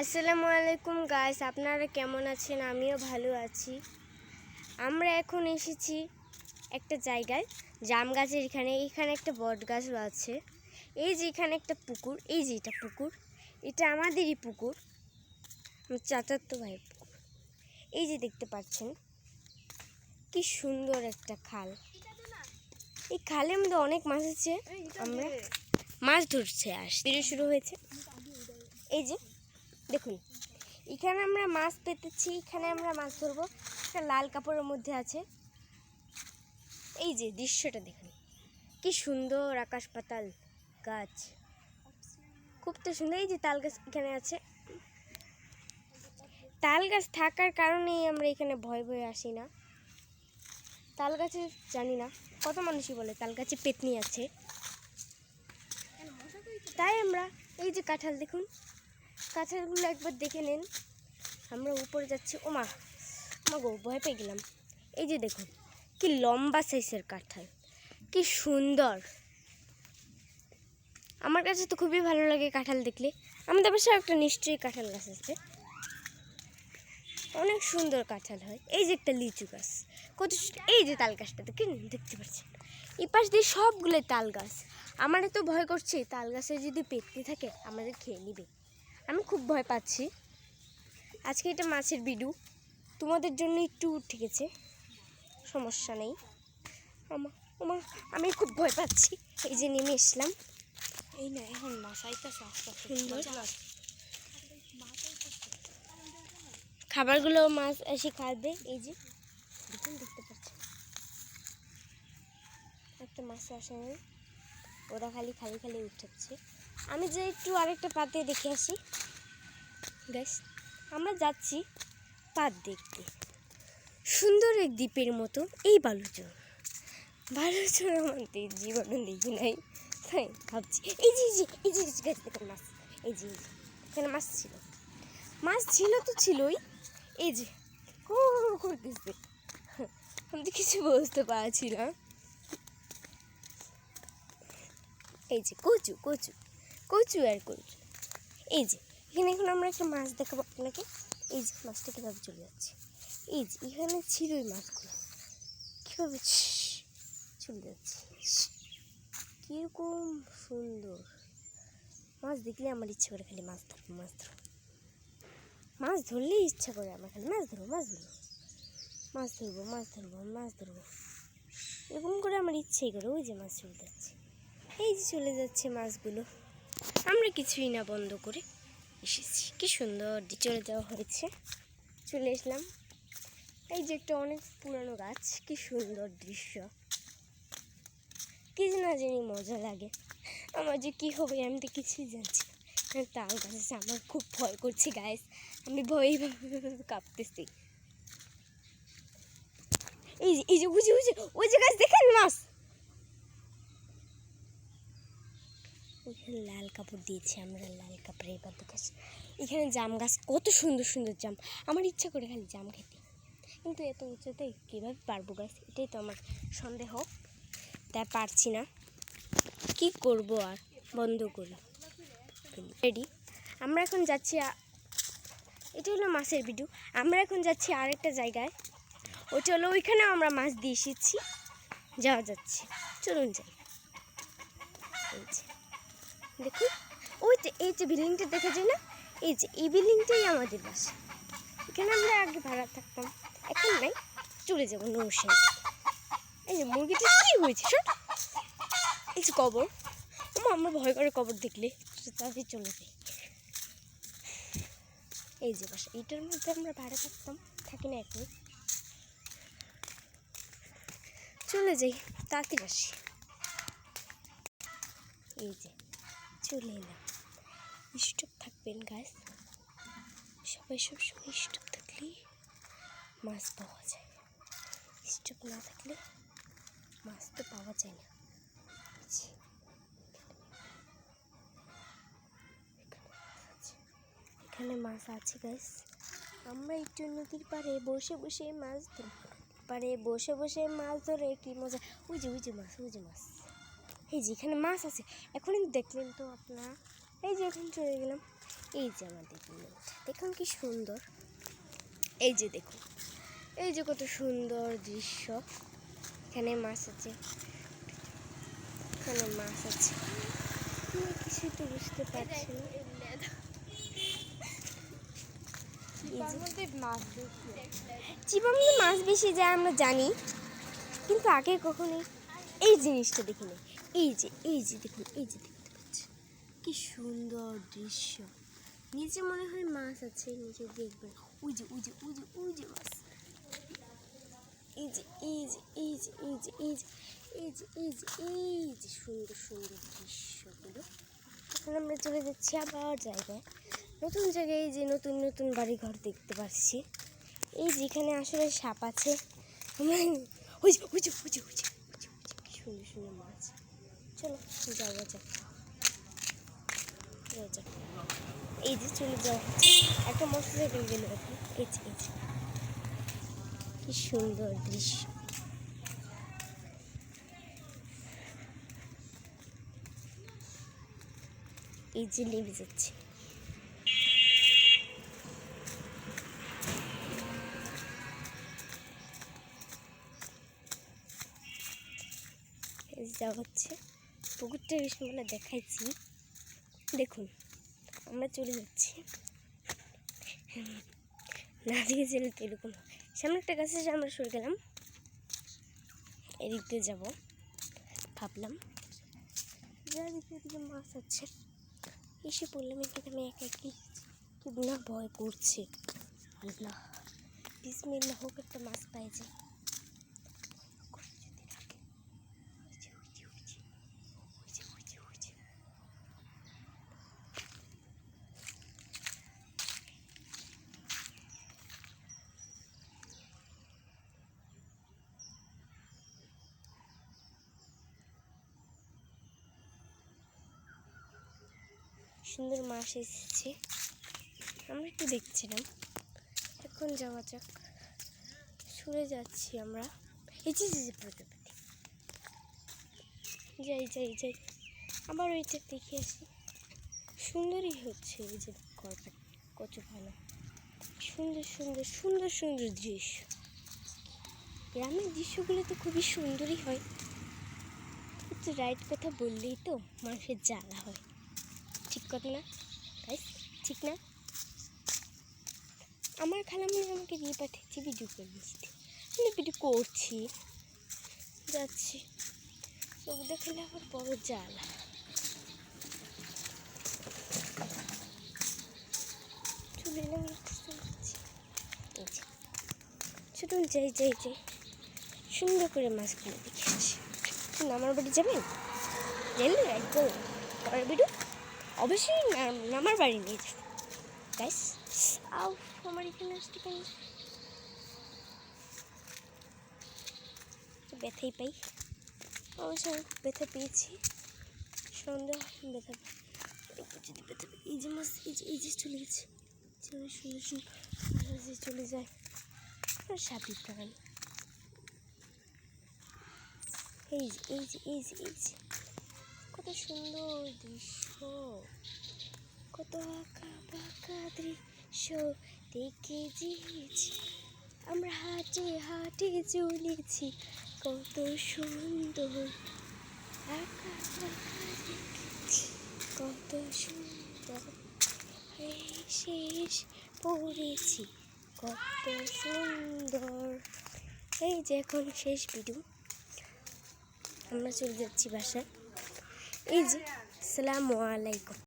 আসসালামু আলাইকুম গাইস আপনারা কেমন আছেন? আমিও ভালো আছি। আমরা এখন এসেছি একটা জায়গায় জাম গাছের এখানে এখানে একটা বট গাছও আছে। এই যে এখানে একটা পুকুর এই যে এটা পুকুর এটা আমাদেরই পুকুর। আমার চাচার তো ভাই পুকুর। এই যে দেখতে পাচ্ছেন কি সুন্দর একটা খাল। এই খালের মধ্যে অনেক মাছ আছে। আমরা মাছ ধরছে আস শুরু হয়েছে। এই যে দেখুন, এখানে আমরা মাছ পেতেছি, এখানে আমরা মাছ ধরবো। একটা লাল কাপড়ের মধ্যে আছে। এই যে দৃশ্যটা দেখুন, কি সুন্দর আকাশ পাতাল গাছ। খুব তো সুন্দর, এই যে তাল গাছ এখানে আছে। তাল গাছ থাকার কারণেই আমরা এখানে ভয় ভয়ে আসি না। তাল গাছে জানি না, কত মানুষই বলে তাল গাছে পেতনি আছে। তাই আমরা এই যে কাঁঠাল দেখুন কাঁঠালগুলো একবার দেখে নিন। আমরা উপরে যাচ্ছি। ওমা মা গো ভয় পেয়ে গেলাম। এই যে দেখুন, কি লম্বা সাইজের কাঁঠাল, কি সুন্দর। আমার কাছে তো খুবই ভালো লাগে কাঁঠাল দেখলে। আমাদের বাসায় একটা নিশ্চয়ই কাঁঠাল গাছ আছে। অনেক সুন্দর কাঁঠাল হয়। এই যে একটা লিচু গাছ। কত এই যে তাল গাছটা, দেখেন, দেখতে পাচ্ছেন। এই পাশ দিয়ে সবগুলো তাল গাছ। আমার তো ভয় করছে, তাল গাছে যদি পেটনি থাকে, আমাদের খেয়ে নিবে। আমি খুব ভয় পাচ্ছি। আজকে এটা মাছের বিডু। তোমাদের জন্য একটু ঠিক আছে। সমস্যা নেই। আমা আমি খুব ভয় পাচ্ছি। এই যে নেমে এসলাম। এই না এখন মাছ আইতাছে আস্তে আস্তে। সুন্দর। খাবারগুলো মাছ এসে খাবে। এই যে দেখুন দেখতে পাচ্ছি একটা মাছ আসেনি। ওরা খালি খালি খালি উঠাচ্ছে। আমি যে একটু আরেকটা পাতে দেখে আসি। গ্যাস আমরা যাচ্ছি পাত দেখতে। সুন্দর এক দ্বীপের মতো এই বালুচর। বালুচর আমাদের জীবনে দেখি নাই। তাই ভাবছি, এই যে এই যে গাছ দেখুন মাছ। এই এই এখানে মাছ ছিল। মাছ ছিল তো ছিলই। এই যে ও করতেছে আমি তো কিছু বুঝতে পারছি না। এই যে, কচু কচু। কচু আর কচু। এই যে, এখানে এখন আমরা একটা মাছ দেখাবো আপনাকে। এই যে, মাছটা কীভাবে চলে যাচ্ছে। এই যে, এখানে ছিল ওই মাছগুলো। কীভাবে চলে যাচ্ছে। কীরকম সুন্দর। মাছ দেখলে আমার ইচ্ছে করে খালি মাছ ধরবো মাছ ধরবো। মাছ ধরলেই ইচ্ছা করে আমার খালি। মাছ ধরবো মাছ ধরবো। মাছ ধরবো মাছ ধরবো মাছ ধরবো। এরকম করে আমার ইচ্ছেই করে ওই যে মাছ চলে যাচ্ছে। এই যে চলে যাচ্ছে মাছগুলো। আমরা কিছুই না বন্ধ করে এসেছি। কি সুন্দর চলে যাওয়া হয়েছে। চলে এসলাম। এই যে একটা অনেক পুরানো গাছ, কি সুন্দর দৃশ্য। কি না জানি মজা লাগে। আমার যে কী হবে আমি তো কিছুই জানছি না। আর তাল গাছ আমার খুব ভয় করছে গাছ আমি ভয়ে কাঁপতেছি। এই যে এই যে বুঝে বুঝে ওই যে গাছ, দেখেন মাছ? ওইখানে লাল কাপড় দিয়েছি আমরা, লাল কাপড়ে এবার দেখাস এখানে জাম গাছ, কত সুন্দর সুন্দর জাম। আমার ইচ্ছা করে খালি জাম খেতে। কিন্তু এত উঁচুতে কীভাবে পারব গাছ এটাই তো আমার সন্দেহ। তাই পারছি না। কি করব আর? বন্ধ করি। রেডি আমরা এখন যাচ্ছি এটা হলো মাছের ভিডিও। আমরা এখন যাচ্ছি আরেকটা জায়গায়। ওটা হলো ওইখানেও আমরা মাছ দিয়ে এসেছি। যাওয়া যাচ্ছে। চলুন যাই। দেখুন ওই যে, এই যে বিল্ডিংটা দেখা যায় না? এই যে, এই বিল্ডিংটাই আমাদের বাসা। এখানে আমরা আগে ভাড়া থাকতাম। এখন নাই, চলে যাব নৌসাই এই যে, মুরগিটা কি হয়েছে, শোন। এই যে কবর। আমরা ভয় করে কবর দেখলে তাড়াতাড়ি চলে যাই। এই যে বাসা, এইটার মধ্যে আমরা ভাড়া থাকতাম, থাকি না এখন। চলে যাই, তাড়াতাড়ি আসি। এই যে। চলে এলাম। স্টপ থাকবেন গাছ সবাই সবসময় স্টপ থাকলেই মাছ পাওয়া যায়। স্টপ না থাকলে মাছ তো পাওয়া যায় না। এখানে মাছ আছে গাছ আমরা একটু নদীর পাড়ে বসে বসে মাছ ধরি। পাড়ে বসে বসে মাছ ধরে কি মজা। ওই যে মাছ যে মাছ। এই যে এখানে মাছ আছে। এখনই দেখলেন তো আপনারা। এই যে এখন চলে গেলাম। এই যে আমাদের দেখুন কি সুন্দর। এই যে দেখুন। এই যে কত সুন্দর দৃশ্য। এখানে মাছ আছে। এখানে মাছ আছে। কিছুই তো বুঝতে পারছি না। মাছ বেশি যায় আমরা জানি। কিন্তু আগে কখনোই এই জিনিসটা দেখিনি। এই যে এই যে দেখুন, এই যে দেখতে পাচ্ছি। কি সুন্দর দৃশ্য। নিচে মনে হয় মাছ আছে নিচে দেখবেন। ওই যে ওই যে ওই যে ওই যে মাছ। এই যে এই যে এই যে এই যে এই যে সুন্দর সুন্দর দৃশ্যগুলো। আমরা চলে যাচ্ছি আবার জায়গায়। নতুন জায়গায় এই যে নতুন নতুন বাড়ি ঘর দেখতে পাচ্ছি। এই যেখানে আসলে সাপ আছে। আমরা- ওই যে ওই যে, ওই সুন্দর সুন্দর মাছ। চলো যাওয়া যাক এই যে চলে যাওয়া একটা মোটর সাইকেল গেল এখন। এই কি সুন্দর দৃশ্য। এই যে নেমে যাচ্ছে। যে হচ্ছে। পুকুরটা বিষ্ণুবেলা দেখাইছি। দেখুন, আমরা চলে যাচ্ছি। না দিকে গেলে তো এরকম। সামনে একটা গাছে আমরা সরে গেলাম। এদিক দিয়ে যাব, ভাবলাম। যা দিকে এদিকে মাছ আছে। এসে পড়লাম এখানে আমি একা একই কি না ভয় করছে। আল্লাহ বিসমিল্লাহ, হোক একটা মাছ পাই যায় করে যদি রাখে। ওই যে, ওই যে, ওই যে, ওই যে, ওই যে, ওই যে। সুন্দর মাছ এসেছে। আমরা একটু দেখছিলাম। এখন যাওয়া যাক। সরে যাচ্ছি আমরা। এই যে যে প্রজাপতি। যাই যাই যাই। আবার ওইটা দেখে আসি। সুন্দরই হচ্ছে এই যে গল্পটা। কত ভালো। সুন্দর সুন্দর সুন্দর সুন্দর দৃশ্য। গ্রামের দৃশ্যগুলো তো খুবই সুন্দরই হয়। রাইট কথা বললেই তো মানুষের জ্বালা হয়। কথা না। তাই ঠিক না? আমার খালামণি আমাকে দিয়ে পাঠিয়েছি ভিডিও করে দিচ্ছি আমি ভিডিও করছি। যাচ্ছি। লোক দেখালে আবার বড় জ্বালা। চলে এলাম চলুন যাই যাই যাই। সুন্দর করে মাছগুলো দেখে আসি। আমার বাড়ি যাবেন? গেলে একদম পরের ভিডিও অবশ্যই নামার বাড়ি নিয়ে যাবে গাইস আও, আমার এখানে আসতে কেন ব্যথাই পাই। অবশ্য আমি ব্যথা পেয়েছি। সন্ধ্যা ব্যথা যদি ব্যথা এই যে মাছ এই যে এই যে চলে গেছে। চলে, সুন্দর যে চলে যায়। আর সাপি প্রাণ। এই যে এই যে এই যে এই যে। কত সুন্দর দৃশ্য। কত আঁকা বাঁকা দৃশ্য দেখে যেছি আমরা হাটে হাটে চলেছি, কত সুন্দর আঁকা বাঁকা দেখেছি, কত সুন্দর শেষ পড়েছি, কত সুন্দর। এই যে এখন শেষ ভিডিও আমরা চলে যাচ্ছি বাসায়। এই যে সালামু আলাইকুম।